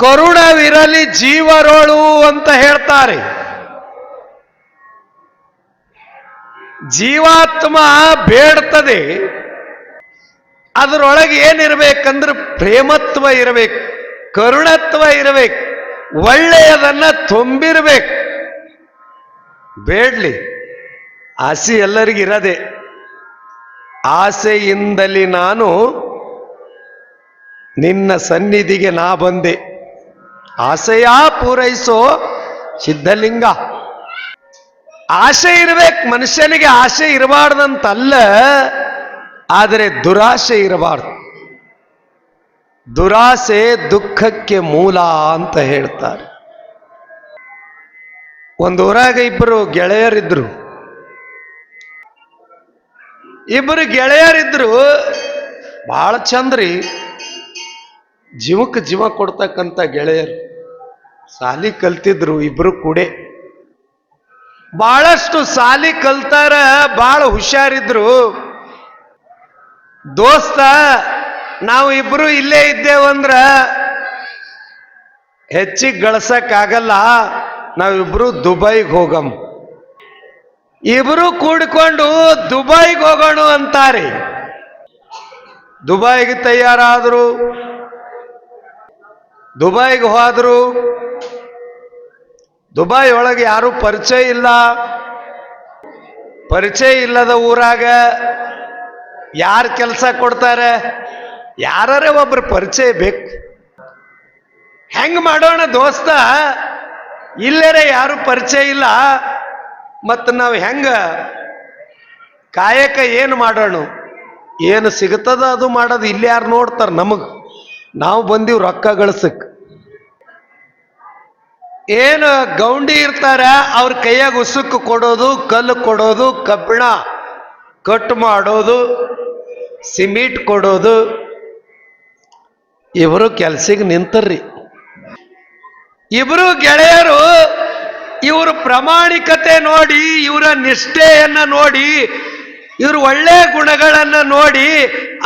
ಕರುಣವಿರಲಿ ಜೀವರೋಳು ಅಂತ ಹೇಳ್ತಾರೆ. ಜೀವಾತ್ಮ ಬೇಡ್ತದೆ. ಅದರೊಳಗೆ ಏನಿರಬೇಕಂದ್ರೆ ಪ್ರೇಮತ್ವ ಇರಬೇಕು, ಕರುಣತ್ವ ಇರಬೇಕು, ಒಳ್ಳೆಯದನ್ನ ತುಂಬಿರ್ಬೇಕು. ಬೇಡ್ಲಿ, ಆಸೆ ಎಲ್ಲರಿಗಿರದೆ. ಆಸೆಯಿಂದಲೇ ನಾನು ನಿನ್ನ ಸನ್ನಿಧಿಗೆ ನಾ ಬಂದೆ. ಆಸೆಯ ಪೂರೈಸೋ ಸಿದ್ಧಲಿಂಗ. ಆಸೆ ಇರಬೇಕು, ಮನುಷ್ಯನಿಗೆ ಆಸೆ ಇರಬಾರ್ದಂತಲ್ಲ, ಆದರೆ ದುರಾಸೆ ಇರಬಾರ್ದು. ದುರಾಸೆ ದುಃಖಕ್ಕೆ ಮೂಲ ಅಂತ ಹೇಳ್ತಾರೆ. ಒಂದು ಊರಾಗ ಇಬ್ಬರು ಗೆಳೆಯರಿದ್ರು. ಇಬ್ಬರು ಗೆಳೆಯರಿದ್ರು ಬಹಳ ಚಂದ್ರಿ, ಜೀವಕ್ಕೆ ಜೀವ ಕೊಡ್ತಕ್ಕಂಥ ಗೆಳೆಯರು. ಸಾಲಿ ಕಲ್ತಿದ್ರು ಇಬ್ರು ಕೂಡೆ. ಬಹಳಷ್ಟು ಸಾಲಿ ಕಲ್ತಾರ ಬಹಳ ಹುಷಾರಿದ್ರು. ದೋಸ್ತ, ನಾವು ಇಬ್ರು ಇಲ್ಲೇ ಇದ್ದೇವಂದ್ರ ಹೆಚ್ಚಿಗೆ ಗಳಿಸಕ್ಕಾಗಲ್ಲ ನಾವಿಬ್ರು ದುಬೈಗೆ ಹೋಗಮ್. ಇಬ್ರು ಕೂಡ್ಕೊಂಡು ದುಬೈಗೆ ಹೋಗೋಣ ಅಂತಾರೆ. ದುಬೈಗೆ ತಯಾರಾದ್ರು, ದುಬೈಗೆ ಹೋದ್ರು ದುಬೈ ಒಳಗೆ ಯಾರು ಪರಿಚಯ ಇಲ್ಲ. ಪರಿಚಯ ಇಲ್ಲದ ಊರಾಗ ಯಾರು ಕೆಲಸ ಕೊಡ್ತಾರೆ? ಯಾರೇ ಒಬ್ರು ಪರಿಚಯ ಬೇಕು. ಹೆಂಗ್ ಮಾಡೋಣ ದೋಸ್ತ? ಇಲ್ಲರೆ ಯಾರು ಪರಿಚಯ ಇಲ್ಲ. ಮತ್ತು ನಾವು ಹೆಂಗ ಕಾಯಕ ಏನು ಮಾಡೋಣ? ಏನು ಸಿಗುತ್ತದ ಅದು ಮಾಡೋದು? ಇಲ್ಲಿ ಯಾರು ನೋಡ್ತಾರೆ ನಮಗೆ. ನಾವು ಬಂದೀವಿ ರೊಕ್ಕ ಗಳಿಸಕ್. ಏನು ಗೌಂಡಿ ಇರ್ತಾರ, ಅವ್ರ ಕೈಯಾಗ ಉಸುಕು ಕೊಡೋದು, ಕಲ್ಲು ಕೊಡೋದು, ಕಬ್ಬಿಣ ಕಟ್ ಮಾಡೋದು, ಸಿಮೆಂಟ್ ಕೊಡೋದು. ಇವರು ಕೆಲ್ಸಿಗೆ ನಿಂತರ್ರಿ. ಇಬ್ರು ಗೆಳೆಯರು, ಇವರು ಪ್ರಾಮಾಣಿಕತೆ ನೋಡಿ, ಇವರ ನಿಷ್ಠೆಯನ್ನು ನೋಡಿ, ಇವ್ರ ಒಳ್ಳೆ ಗುಣಗಳನ್ನು ನೋಡಿ,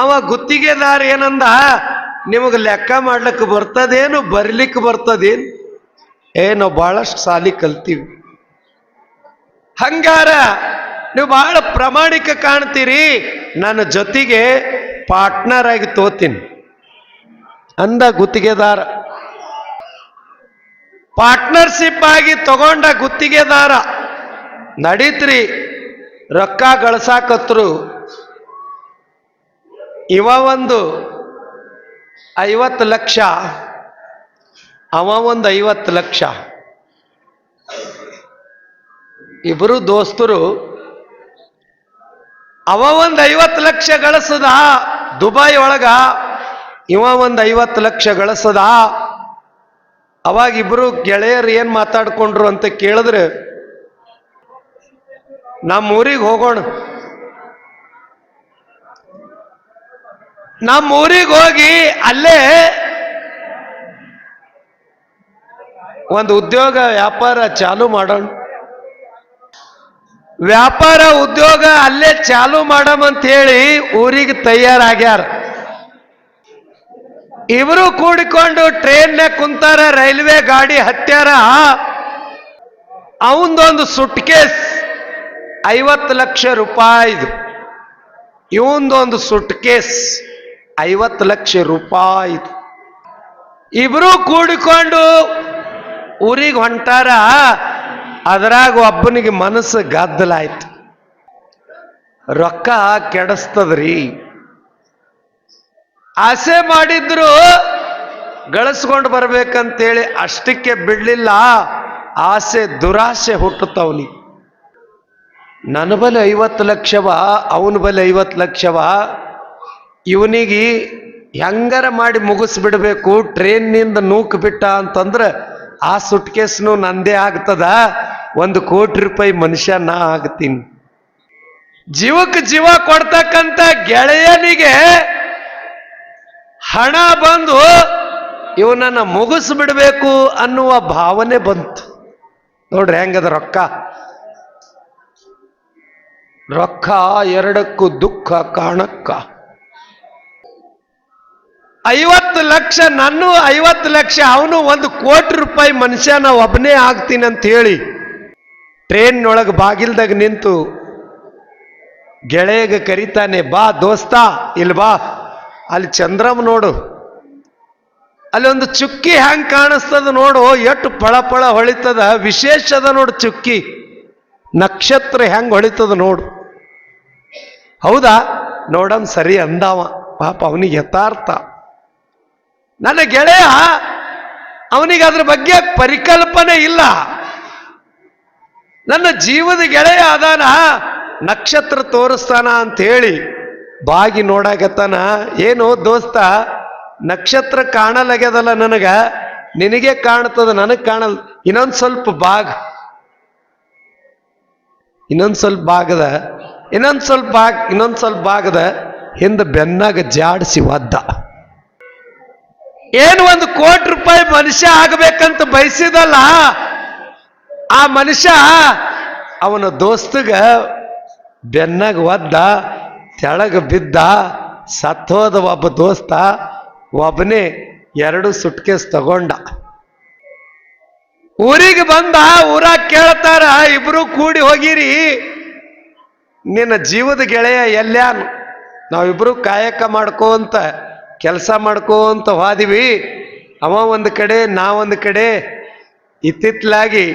ಅವ ಗುತ್ತಿಗೆದಾರ ಏನಂದ? ನಿಮಗೆ ಲೆಕ್ಕ ಮಾಡ್ಲಿಕ್ಕೆ ಬರ್ತದೇನು ಬರ್ಲಿಕ್ಕೆ ಬರ್ತದೇನು? ಏ, ನಾವು ಬಹಳಷ್ಟು ಸಾಲಿ ಕಲ್ತೀವಿ. ಹಂಗಾರ ನೀವು ಬಹಳ ಪ್ರಾಮಾಣಿಕ ಕಾಣ್ತೀರಿ. ನನ್ನ ಜೊತೆಗೆ ಪಾರ್ಟ್ನರ್ ಆಗಿ ತೋತೀನಿ. ಅಂದ ಗುತ್ತಿಗೆದಾರ. ಪಾರ್ಟ್ನರ್ಶಿಪ್ ಆಗಿ ತಗೊಂಡ ಗುತ್ತಿಗೆದಾರ. ನಡೀತ್ರಿ, ರೊಕ್ಕ ಗಳಿಸಾಕತ್ರು. ಇವ ಒಂದು ಐವತ್ತು ಲಕ್ಷ. ಅವ ಒಂದು ಐವತ್ತು ಲಕ್ಷ. ಇಬ್ಬರು ದೋಸ್ತರು, ಅವ ಒಂದು ಐವತ್ತು ಲಕ್ಷ ಗಳಿಸದ ದುಬೈ ಒಳಗ, ಇವ ಒಂದು ಐವತ್ತು ಲಕ್ಷ ಗಳಿಸದ. ಅವಾಗ ಇಬ್ರು ಗೆಳೆಯರು ಏನು ಮಾತಾಡ್ಕೊಂಡ್ರು ಅಂತ ಕೇಳಿದ್ರೆ ನಮ್ಮ ಊರಿಗೆ ಹೋಗೋಣ. ನಮ್ಮ ಊರಿಗೆ ಹೋಗಿ ಅಲ್ಲೇ ಒಂದು ಉದ್ಯೋಗ ವ್ಯಾಪಾರ ಚಾಲು ಮಾಡೋಣ. ವ್ಯಾಪಾರ ಉದ್ಯೋಗ ಅಲ್ಲೇ ಚಾಲು ಮಾಡಮಂತ ಹೇಳಿ ಊರಿಗೆ ತಯಾರಾಗ್ಯಾರ. ಇವರು ಕೂಡಿಕೊಂಡು ಟ್ರೈನ್ನೇ ಕುಂತಾರ, ರೈಲ್ವೆ ಗಾಡಿ ಹತ್ಯಾರ ಅವಂದೊಂದು ಸುಟ್ಕೇಸ್ ಐವತ್ತು ಲಕ್ಷ ರೂಪಾಯಿದು ಇವಂದೊಂದು ಸುಟ್ಕೇಸ್ ಐವತ್ತು ಲಕ್ಷ ರೂಪಾಯಿದು ಇಬ್ರು ಕೂಡಿಕೊಂಡು ಊರಿಗೆ ಹೊಂಟಾರ, ಅದರಾಗ ಒಬ್ಬನಿಗೆ ಮನಸ್ಸು ಗದ್ದಲಾಯ್ತು. ರೊಕ್ಕ ಕೆಡಿಸ್ತದ್ರಿ. ಆಸೆ ಮಾಡಿದ್ರು ಗಳಿಸ್ಕೊಂಡು ಬರ್ಬೇಕಂತೇಳಿ ಅಷ್ಟಕ್ಕೆ ಬಿಡ್ಲಿಲ್ಲ. ಆಸೆ, ದುರಾಸೆ ಹುಟ್ಟುತ್ತವನಿ ನನ್ನ ಬಲೆ ಐವತ್ತು ಲಕ್ಷವ, ಅವನ ಬಲಿ ಐವತ್ತು ಲಕ್ಷವ. ಇವನಿಗೆ ಹೆಂಗಾರ ಮಾಡಿ ಮುಗಿಸ್ಬಿಡ್ಬೇಕು, ಟ್ರೈನ್ನಿಂದ ನೂಕು ಬಿಟ್ಟ ಅಂತಂದ್ರೆ ಆ ಸುಟ್ಕೇಸ್ನು ನಂದೇ ಆಗ್ತದ? ಒಂದು ಕೋಟಿ ರೂಪಾಯಿ ಮನುಷ್ಯ ನಾ ಆಗ್ತೀನಿ. ಜೀವಕ್ಕೆ ಜೀವ ಕೊಡ್ತಕ್ಕಂಥ ಗೆಳೆಯನಿಗೆ ಹಣ ಬಂದು ಇವನನ್ನ ಮುಗಿಸ್ಬಿಡ್ಬೇಕು ಅನ್ನುವ ಭಾವನೆ ಬಂತು. ನೋಡ್ರಿ ಹೆಂಗದ ರೊಕ್ಕ. ರೊಕ್ಕ ಎರಡಕ್ಕೂ ದುಃಖ ಕಾಣಕ್ಕ. ಐವತ್ತು ಲಕ್ಷ, ನನ್ನ ಐವತ್ತು ಲಕ್ಷ, ಅವನು ಒಂದು ಕೋಟಿ ರೂಪಾಯಿ ಮನುಷ್ಯ ನಾ ಒಬ್ಬನೇ ಆಗ್ತೀನಿ ಅಂತ ಹೇಳಿ ಟ್ರೈನ್ನೊಳಗೆ ಬಾಗಿಲ್ದಾಗ ನಿಂತು ಗೆಳೆಯಗೆ ಕರಿತಾನೆ, ಬಾ ದೋಸ್ತ, ಇಲ್ಲಿ ಬಾ. ಅಲ್ಲಿ ಚಂದ್ರಮ್ ನೋಡು. ಅಲ್ಲಿ ಒಂದು ಚುಕ್ಕಿ ಹೆಂಗೆ ಕಾಣಿಸ್ತದ ನೋಡು, ಎಷ್ಟು ಪಳ ಪಳ ಹೊಳಿತದ, ವಿಶೇಷ ಅದ ನೋಡು ಚುಕ್ಕಿ. ನಕ್ಷತ್ರ ಹೆಂಗೆ ಹೊಳಿತದ ನೋಡು. ಹೌದಾ? ನೋಡಮ್ ಸರಿ ಅಂದಾವ. ಪಾಪ ಅವನಿಗೆ ಯಥಾರ್ಥ. ನನ್ನ ಗೆಳೆಯ ಅವನಿಗೆ ಅದ್ರ ಬಗ್ಗೆ ಪರಿಕಲ್ಪನೆ ಇಲ್ಲ. ನನ್ನ ಜೀವದ ಗೆಳೆಯ ಅದಾನ, ನಕ್ಷತ್ರ ತೋರಿಸ್ತಾನ ಅಂತ ಹೇಳಿ ಬಾಗಿ ನೋಡಾಕತ್ತಾನ, ಏನು ದೋಸ್ತ, ನಕ್ಷತ್ರ ಕಾಣಲಾಗ್ಯದಲ್ಲ ನನಗ, ನಿನಗೆ ಕಾಣ್ತದ, ನನಗೆ ಕಾಣಲ್, ಇನ್ನೊಂದು ಸ್ವಲ್ಪ ಬಾಗ್. ಇನ್ನೊಂದು ಸ್ವಲ್ಪ ಭಾಗದ ಇನ್ನೊಂದು ಸ್ವಲ್ಪ ಭಾಗ ಇನ್ನೊಂದು ಸ್ವಲ್ಪ ಭಾಗದ ಹಿಂದೆ ಬೆನ್ನಾಗ ಜಾಡಿಸಿ ಒದ್ದ. ಏನು ಒಂದು ಕೋಟಿ ರೂಪಾಯಿ ಮನುಷ್ಯ ಆಗಬೇಕಂತ ಬಯಸಿದಲ್ಲ, ಆ ಮನುಷ್ಯ ಅವನ ದೋಸ್ತಗ ಬೆನ್ನಾಗ ಒದ್ದ, ತೆಳಗ ಬಿದ್ದ, ಸತ್ತೋದ ಒಬ್ಬ ದೋಸ್ತ, ಒಬ್ಬನೇ ಎರಡು ಸುಟ್ಕೇಸ್ ತಗೊಂಡ. ಊರಿಗೆ ಬಂದ, ಊರಾಗ ಕೇಳ್ತಾರ, ಇಬ್ರು ಕೂಡಿ ಹೋಗಿರಿ. ನಿನ್ನ ಜೀವದ ಗೆಳೆಯ ಎಲ್ಲಾನು ನಾವಿಬ್ರು ಕಾಯಕ ಮಾಡ್ಕೋಂತ ಕೆಲಸ ಮಾಡ್ಕೋಂತ ಹೋದಿವಿ. ಅವ ಒಂದು ಕಡೆ, ನಾ ಒಂದು ಕಡೆ. ಇತ್ತಿತ್ತಲಾಗಿ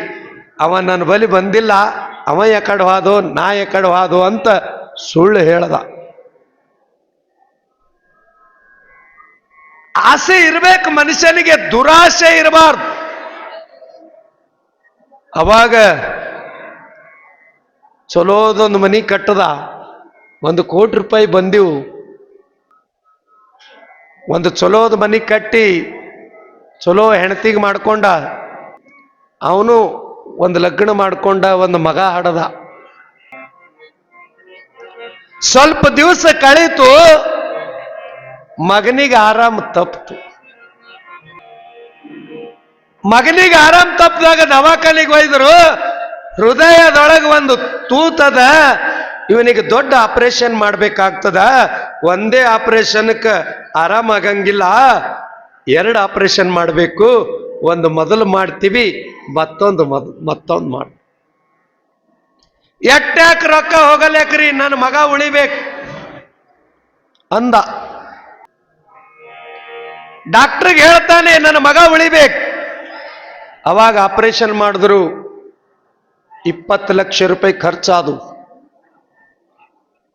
ಅವ ನನ್ನ ಬಲಿ ಬಂದಿಲ್ಲ. ಅವ ಎಕಡೆ ಹೋದು, ನಾ ಎಕಡೆ ಹೋದು ಅಂತ ಸುಳ್ಳು ಹೇಳ್ದ. ಆಸೆ ಇರಬೇಕು, ಮನುಷ್ಯನಿಗೆ ದುರಾಸೆ ಇರಬಾರ್ದು. ಅವಾಗ ಚಲೋದೊಂದು ಮನಿ ಕಟ್ಟದ. ಒಂದು ಕೋಟಿ ರೂಪಾಯಿ ಬಂದಿವು. ಒಂದು ಚಲೋದ ಮನೆ ಕಟ್ಟಿ ಚಲೋ ಹೆಣತಿಗೆ ಮಾಡ್ಕೊಂಡ, ಅವನು ಒಂದು ಲಗ್ನ ಮಾಡ್ಕೊಂಡ, ಒಂದು ಮಗ ಹಾಡದ. ಸ್ವಲ್ಪ ದಿವಸ ಕಳೀತು, ಮಗನಿಗೆ ಆರಾಮ್ ತಪ್ತು. ಮಗನಿಗೆ ಆರಾಮ್ ತಪ್ಪಿದಾಗ ದವಾಖಾನಿಗೆ ಒಯ್ದರು ಹೃದಯದೊಳಗೆ ಒಂದು ತೂತದ ಇವನಿಗೆ ದೊಡ್ಡ ಆಪರೇಷನ್ ಮಾಡ್ಬೇಕಾಗ್ತದ. ಒಂದೇ ಆಪರೇಷನ್ಕ್ಕೆ ಆರಾಮಾಗಂಗಿಲ್ಲ ಎರಡು ಆಪರೇಷನ್ ಮಾಡಬೇಕು. ಒಂದು ಮೊದಲು ಮಾಡ್ತೀವಿ, ಮತ್ತೊಂದು ಮತ್ತೊಂದು ಮಾಡ. ಎಟ್ಟ್ಯಾಕ್ ರೊಕ್ಕ ಹೋಗಲೇಕ್ರಿ, ನನ್ನ ಮಗ ಉಳಿಬೇಕು ಅಂದ. ಡಾಕ್ಟ್ರಿಗೆ ಹೇಳ್ತಾನೆ, ನನ್ನ ಮಗ ಉಳಿಬೇಕು. ಅವಾಗ ಆಪರೇಷನ್ ಮಾಡಿದ್ರು ಇಪ್ಪತ್ತು ಲಕ್ಷ ರೂಪಾಯಿ ಖರ್ಚಾದು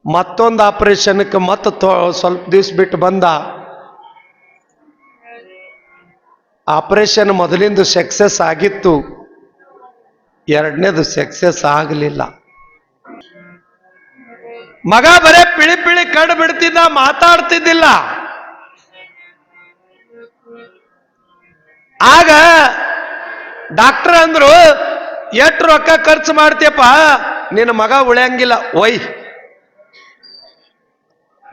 ಮತ್ತೊಂದು ಆಪರೇಷನ್ಕ್ಕೆ ಮತ್ತೆ ಸ್ವಲ್ಪ ದಿವಸ ಬಿಟ್ಟು ಬಂದ. ಆಪರೇಷನ್ ಮೊದಲಿಂದು ಸಕ್ಸಸ್ ಆಗಿತ್ತು. ಎರಡನೇದು ಸಕ್ಸಸ್ ಆಗಲಿಲ್ಲ. ಮಗ ಬರೇ ಪಿಳಿ ಪಿಳಿ ಕಣ್ಣು ಬಿಡ್ತಿದ್ದ, ಮಾತಾಡ್ತಿದ್ದಿಲ್ಲ. ಆಗ ಡಾಕ್ಟರ್ ಅಂದ್ರು, ಎಷ್ಟು ರೊಕ್ಕ ಖರ್ಚು ಮಾಡ್ತೀಯಪ್ಪ, ನಿನ್ನ ಮಗ ಉಳಿಯಂಗಿಲ್ಲ, ಒಯ್.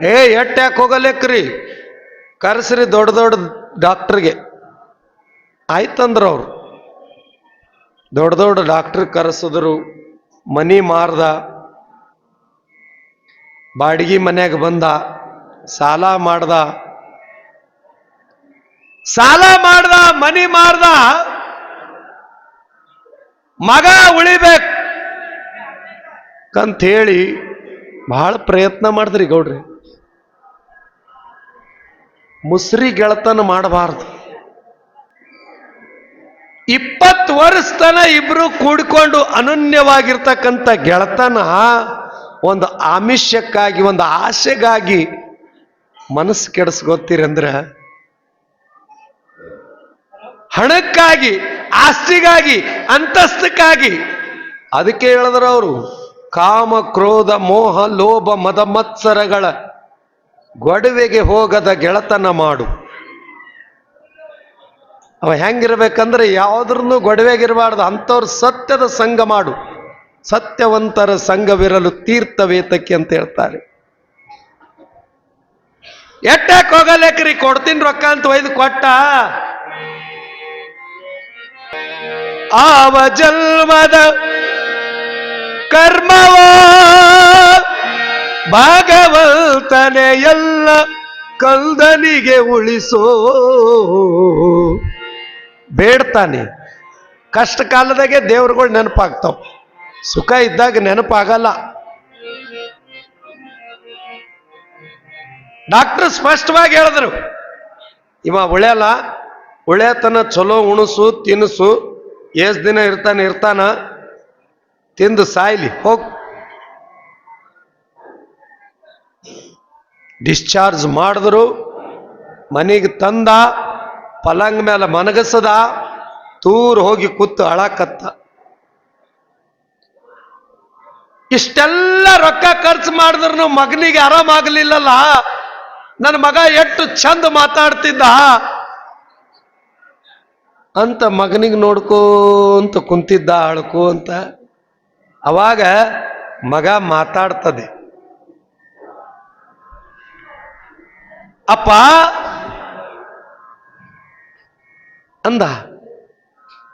ಏ, ಎಟ್ ಯಾಕೆ ಹೋಗಲೇಕ್ರಿ? ಕರೆಸ್ರಿ ದೊಡ್ಡ ದೊಡ್ಡ ಡಾಕ್ಟ್ರಿಗೆ. ಆಯ್ತಂದ್ರ ಅವ್ರು. ದೊಡ್ಡ ದೊಡ್ಡ ಡಾಕ್ಟ್ರ್ ಕರೆಸಿದ್ರು, ಮನಿ ಮಾರ್ದ, ಬಾಡಿಗೆ ಮನೆಗೆ ಬಂದ, ಸಾಲ ಮಾಡ್ದ. ಸಾಲ ಮಾಡ್ದ, ಮನಿ ಮಾರ್ದ. ಮಗ ಉಳಿಬೇಕು. ಹೇಳಿ ಬಹಳ ಪ್ರಯತ್ನ ಮಾಡಿದ್ರಿ ಗೌಡ್ರಿ. ಮುಸ್ರಿ ಗೆಳತನ ಮಾಡಬಾರ್ದು. ಇಪ್ಪತ್ತು ವರ್ಷ ತನ ಇಬ್ರು ಕೂಡಿಕೊಂಡು ಅನನ್ಯವಾಗಿರ್ತಕ್ಕಂಥ ಗೆಳತನ ಒಂದು ಆಮಿಷಕ್ಕಾಗಿ ಒಂದು ಆಸೆಗಾಗಿ ಮನಸ್ಸು ಕೆಡಿಸ್ಕೊತೀರಂದ್ರೆ ಹಣಕ್ಕಾಗಿ, ಆಸ್ತಿಗಾಗಿ, ಅಂತಸ್ತಕ್ಕಾಗಿ, ಅದಕ್ಕೆ ಹೇಳಿದ್ರು ಅವರು, ಕಾಮ, ಕ್ರೋಧ, ಮೋಹ, ಲೋಭ, ಮದ, ಮತ್ಸರಗಳ ಗೊಡವೆಗೆ ಹೋಗದ ಗೆಳತನ ಮಾಡು. ಅವ ಹೆಂಗಿರ್ಬೇಕಂದ್ರೆ ಯಾವುದ್ರೂ ಗೊಡವೆಗಿರಬಾರ್ದು, ಅಂಥವ್ರು ಸತ್ಯದ ಸಂಘ ಮಾಡು. ಸತ್ಯವಂತರ ಸಂಘವಿರಲು ತೀರ್ಥವೇತಕ್ಕೆ ಅಂತ ಹೇಳ್ತಾರೆ. ಎಟ್ಟಾಕ್ ಹೋಗಲೇಕ್ರಿ, ಕೊಡ್ತೀನಿ ರೊಕ್ಕ ಅಂತ ಒಯ್ದು ಕೊಟ್ಟ. ಆವ ಜನ್ಮದ ಕರ್ಮವ ಭಾಗವಂತನೆ ಎಲ್ಲ ಕಲ್ದನಿಗೆ ಉಳಿಸೋ. ಬೇಡ್ತಾನೆ. ಕಷ್ಟ ಕಾಲದಾಗೆ ದೇವ್ರುಗಳು ನೆನಪಾಗ್ತಾವ. ಸುಖ ಇದ್ದಾಗ ನೆನಪಾಗಲ್ಲ. ಡಾಕ್ಟರ್ ಸ್ಪಷ್ಟವಾಗಿ ಹೇಳಿದ್ರು. ಇವ ಉಳ್ಯಲ್ಲ, ಉಳ್ಯತನ ಚಲೋ ಉಣಸು ತಿನ್ನಿಸು ಎಷ್ಟು ದಿನ ಇರ್ತಾನೆ ಇರ್ತಾನ, ತಿಂದು ಸಾಯ್ಲಿ, ಹೋಗ್. ಡಿಸ್ಚಾರ್ಜ್ ಮಾಡಿದ್ರು, ಮನೆಗೆ ತಂದ, ಪಲಂಗ್ ಮೇಲೆ ಮನಗಸದ ತೂರ್ ಹೋಗಿ ಕೂತು ಅಳಕತ್ತ. ಇಷ್ಟೆಲ್ಲ ರೊಕ್ಕ ಖರ್ಚು ಮಾಡಿದ್ರು ಮಗನಿಗೆ ಆರಾಮಾಗ್ಲಿಲ್ಲಲ್ಲ ನನ್ನ ಮಗ ಎಷ್ಟು ಚಂದ ಮಾತಾಡ್ತಿದ್ದ. ಅಂತ ಮಗನಿಗೆ ನೋಡ್ಕೋಂತ ಕುಂತಿದ್ದ ಅಳ್ಕೋ ಅಂತ. ಅವಾಗ ಮಗ ಮಾತಾಡ್ತದೆ. ಅಪ್ಪ! ಅಂದ.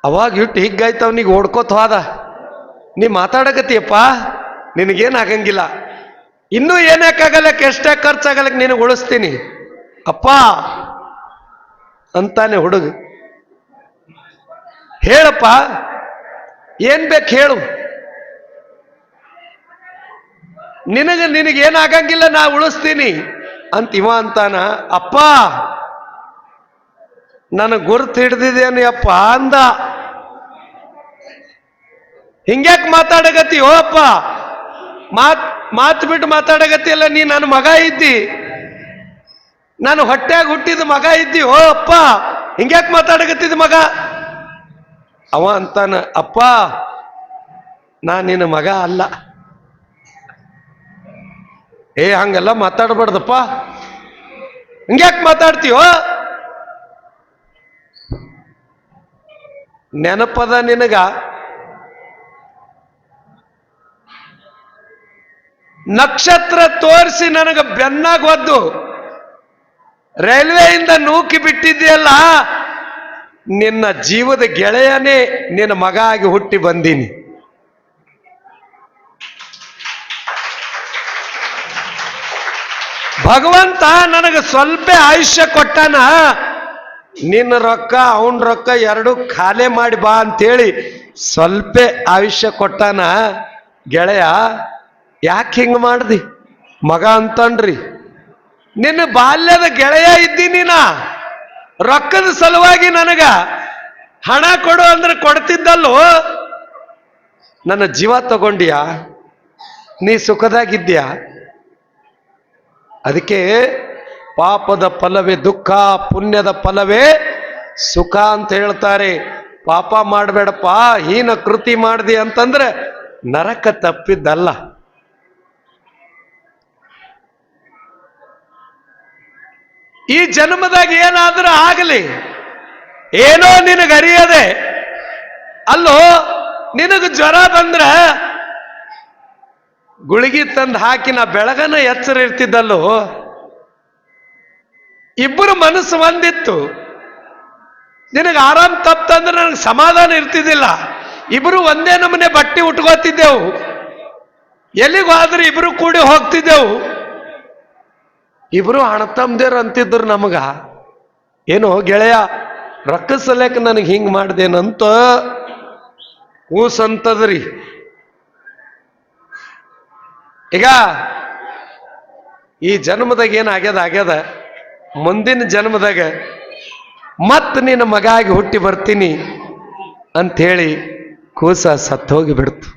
ಅವಾಗ ಇಟ್ಟು ಹಿಗ್ಗಾಯ್ತು ಅವನಿಗೆ ಓಡ್ಕೋತ ಹೋದ. ನೀ ಮಾತಾಡಕತ್ತೀಯಪ್ಪ ನಿನಗೇನು ಆಗಂಗಿಲ್ಲ ಇನ್ನೂ ಏನಕ್ಕಾಗಲಕ್ಕೆ ಎಷ್ಟೇ ಖರ್ಚಾಗಲಕ್ಕೆ ನಿನಗೆ ಉಳಿಸ್ತೀನಿ. ಅಪ್ಪ! ಅಂತಾನೆ ಹುಡುಗ. ಹೇಳಪ್ಪ, ಏನ್ ಬೇಕು ಹೇಳು. ನಿನಗೆ ನಿನಗೇನಾಗಂಗಿಲ್ಲ, ನಾ ಉಳಿಸ್ತೀನಿ. ಅಂತ ಇವ ಅಂತಾನ, ಅಪ್ಪ, ನನಗೆ ಗುರುತು ಹಿಡ್ದಿದ್ದೇನು ಅಪ್ಪ ಅಂದ. ಹಿಂಗ್ಯಾಕ್ ಮಾತಾಡಗತ್ತಿ ಓ ಅಪ್ಪ, ಮಾತ್, ಮಾತು ಬಿಟ್ಟು ಮಾತಾಡಗತ್ತಿಯಲ್ಲ ನೀ ನನ್ನ ಮಗ ಇದ್ದಿ. ನಾನು ಹೊಟ್ಟ್ಯಾಗ ಹುಟ್ಟಿದ ಮಗ ಇದ್ದಿ, ಓ ಅಪ್ಪ, ಹಿಂಗ್ಯಾಕ್ ಮಾತಾಡಗತ್ತಿದ ಮಗ? ಅವ ಅಂತಾನ, ಅಪ್ಪ, ನಾ ನಿನ್ನ ಮಗ ಅಲ್ಲ. ಏ, ಹಂಗೆಲ್ಲ ಮಾತಾಡಬಾರ್ದಪ್ಪ. ಹಂಗ್ಯಾಕೆ ಮಾತಾಡ್ತೀವೋ ನೆನಪದ ನಿನಗ. ನಕ್ಷತ್ರ ತೋರಿಸಿ ನನಗ ಬೆನ್ನಾಗ ಒದ್ದು. ರೈಲ್ವೆಯಿಂದ ನೂಕಿ ಬಿಟ್ಟಿದ್ದೀಯಲ್ಲ, ನಿನ್ನ ಜೀವದ ಗೆಳೆಯನೇ ನಿನ್ನ ಮಗ ಆಗಿ ಹುಟ್ಟಿ ಬಂದೀನಿ. ಭಗವಂತ ನನಗೆ ಸ್ವಲ್ಪ ಆಯುಷ್ಯ ಕೊಟ್ಟಾನ. ನಿನ್ನ ರೊಕ್ಕ, ಅವನ ರೊಕ್ಕ ಎರಡು ಖಾಲಿ ಮಾಡಿ ಬಾ ಅಂತೇಳಿ ಸ್ವಲ್ಪ ಆಯುಷ್ಯ ಕೊಟ್ಟಾನ. ಗೆಳೆಯ, ಯಾಕೆ ಹಿಂಗೆ ಮಾಡ್ದಿ? ಮಗ ಅಂತನ್ರಿ. ನಿನ್ನ ಬಾಲ್ಯದ ಗೆಳೆಯ ಇದ್ದೀನಿ ನಾ ರೊಕ್ಕದ ಸಲುವಾಗಿ ನನಗ ಹಣ ಕೊಡು ಅಂದ್ರೆ ಕೊಡ್ತಿದ್ದಲ್ಲೋ. ನನ್ನ ಜೀವ ತಗೊಂಡಿಯಾ? ನೀ ಸುಖದಾಗಿದ್ಯಾ ಅದಕ್ಕೆ ಪಾಪದ ಫಲವೇ, ದುಃಖ, ಪುಣ್ಯದ ಫಲವೇ ಸುಖ ಅಂತ ಹೇಳ್ತಾರೆ. ಪಾಪ ಮಾಡಬೇಡಪ್ಪ, ಹೀನ ಕೃತಿ ಮಾಡ್ದಿ ಅಂತಂದ್ರೆ ನರಕ ತಪ್ಪಿದ್ದಲ್ಲ. ಈ ಜನ್ಮದಾಗ ಏನಾದರೂ ಆಗಲಿ, ಏನೋ ನಿನಗೆ ಅರಿಯದೆ ಅಲ್ಲೋ ನಿನಗೆ ಜ್ವರ ಬಂದ್ರ ಗುಳಿಗಿ ತಂದು ಹಾಕಿ ನಾ ಬೆಳಗನ ಎಚ್ಚರ ಇರ್ತಿದ್ದಲ್ಲೋ? ಇಬ್ಬರು ಮನಸ್ಸು ಬಂದಿತ್ತು ನಿನಗೆ ಆರಾಮ್ ತಪ್ಪಂದ್ರೆ ನನಗೆ ಸಮಾಧಾನ ಇರ್ತಿದ್ದಿಲ್ಲ. ಇಬ್ಬರು ಒಂದೇ ನಮ್ಮನೆ ಬಟ್ಟೆ ಉಟ್ಕೋತಿದ್ದೆವು. ಎಲ್ಲಿಗೂ ಆದ್ರೆ ಇಬ್ರು ಕೂಡಿ ಹೋಗ್ತಿದ್ದೆವು. ಇಬ್ರು ಅಣ್ಣತಮ್ಮದೇರು ಅಂತಿದ್ರು ನಮಗ. ಏನು ಗೆಳೆಯ ರೊಕ್ಕ ಸಲಕ್ಕೆ ನನಗೆ ಹಿಂಗೆ ಮಾಡ್ದೇನಂತ ಕೂಸಂತದ್ರಿ. ಈಗ ಈ ಜನ್ಮದಾಗ ಏನು ಆಗ್ಯದ ಆಗ್ಯದ. ಮುಂದಿನ ಜನ್ಮದಾಗ ಮತ್ತೆ ನಿನ್ನ ಮಗ ಆಗಿ ಹುಟ್ಟಿ ಬರ್ತೀನಿ ಅಂಥೇಳಿ ಕೂಸ ಸತ್ತೋಗಿ ಬಿಡ್ತು.